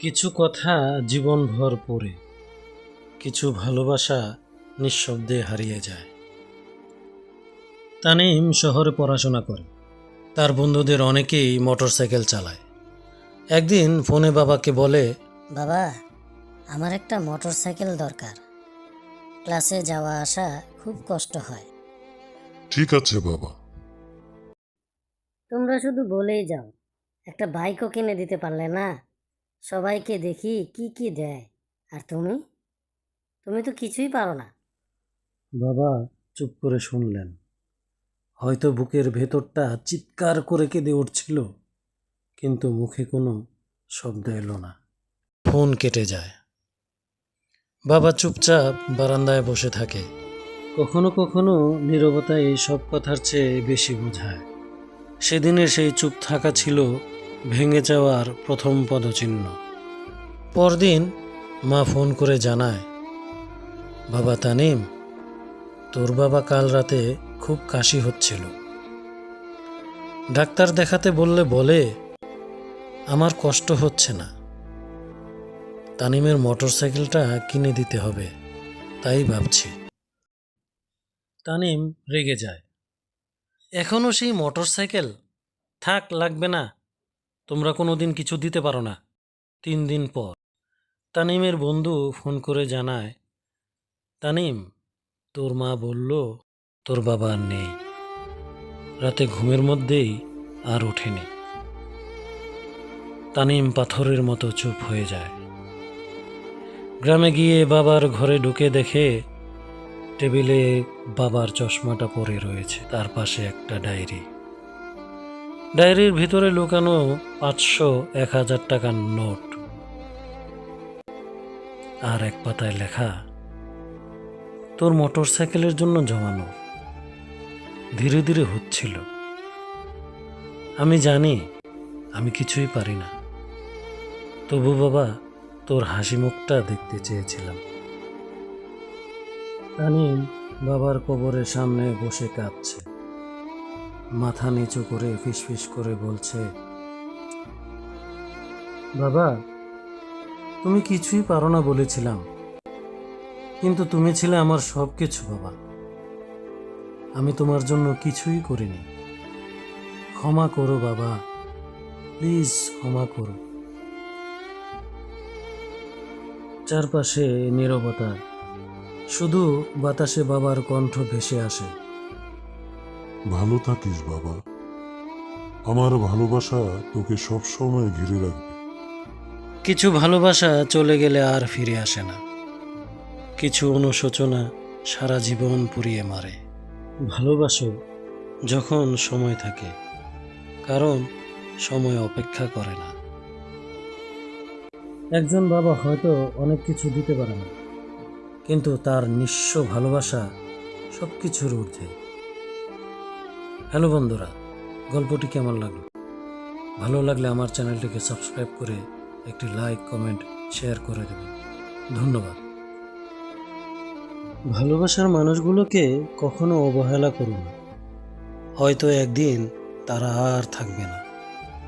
কিছু কথা জীবনভর পড়ে কিছু ভালোবাসা নিঃশব্দে হারিয়ে যায়। তানিম শহরে পড়াশোনা করে। তার বন্ধুদের অনেকেই মোটরসাইকেল চালায়। একদিন ফোনে বাবাকে বলে বাবা আমার একটা মোটর সাইকেল দরকার। ক্লাসে যাওয়া আসা খুব কষ্ট হয়। ঠিক আছে বাবা। তোমরা শুধু বলেই যাও একটা বাইকও কিনে দিতে পারলে না? সবাইকে দেখি কি কি দেয়। আর তুমি? তুমি তো কিছুই পারো না। বাবা চুপ করে শুনলেন। হয়তো বুকের ভেতরটা চিৎকার করে কেঁদে উঠছিল কিন্তু মুখে কোনো শব্দ এলো না। ফোন কেটে যায়। বাবা চুপচাপ বারান্দায় বসে থাকে। কখনো কখনো নীরবতা এই সব কথার চেয়ে বেশি বোঝায়। সেদিনের সেই চুপ থাকা ছিল ভেঙে যাওয়ার প্রথম পদচিহ্ন। পরদিন মা ফোন করে জানায়, বাবা তানিম, তোর বাবা কাল রাতে খুব কাশি হচ্ছিল। ডাক্তার দেখাতে বললে বলে, আমার কষ্ট হচ্ছে না। তানিমের মোটর সাইকেলটা কিনে দিতে হবে, তাই ভাবছি। তানিম রেগে যায় এখনও সেই মোটর সাইকেল থাক, লাগবে না। তোমরা কোনো দিন কিছু দিতে পারো না। তিন দিন পর তানিমের বন্ধু ফোন করে জানায়, তানিম, তোর মা বলল তোর বাবা আর নেই। রাতে ঘুমের মধ্যেই আর ওঠেনি। তানিম পাথরের মতো চুপ হয়ে যায়। গ্রামে গিয়ে বাবার ঘরে ঢুকে দেখে টেবিলে বাবার চশমাটা পরে রয়েছে। তার পাশে একটা ডায়েরি। ডায়েরির ভিতরে লুকানো পাঁচশো এক হাজার টাকার নোট। আর এক পাতায় লেখা, তোর মোটর সাইকেলের জন্য জমানো। ধীরে ধীরে হচ্ছিল। আমি জানি, আমি কিছুই পারি না। তবু বাবা, তোর হাসি মুখটা দেখতে চেয়েছিলাম। তানিম বাবার কবরের সামনে বসে কাঁদছে মাথা নিচু করে ফিসফিস করে বলছে, বাবা, তুমি কিছুই পারো না বলেছিলাম। কিন্তু তুমি ছিলে আমার সব কিছু বাবা। আমি তোমার জন্য কিছুই করিনি। ক্ষমা করো, বাবা। প্লিজ ক্ষমা করো। চারপাশে নীরবতা। শুধু বাতাসে বাবার কণ্ঠ ভেসে আসে। ভালো থাকিস বাবা। আমার ভালোবাসা তোকে সব সময় ঘিরে রাখবে। কিছু ভালোবাসা চলে গেলে আর ফিরে আসে না। কিছু অনুশোচনা সারা জীবন পুড়িয়ে মারে। ভালোবাসো যখন সময় থাকে, কারণ সময় অপেক্ষা করে না। একজন বাবা হয়তো অনেক কিছু দিতে পারে না, কিন্তু তার নিঃস্ব ভালোবাসা সব কিছুর ঊর্ধ্বে। হ্যালো বন্ধুরা, গল্পটি কেমন লাগল? ভালো লাগলে আমার চ্যানেলটিকে সাবস্ক্রাইব করে একটি লাইক, কমেন্ট, শেয়ার করে দেবেন। ধন্যবাদ। ভালোবাসার মানুষগুলোকে কখনো অবহেলা করুন হয়তো একদিন তারা আর থাকবে না।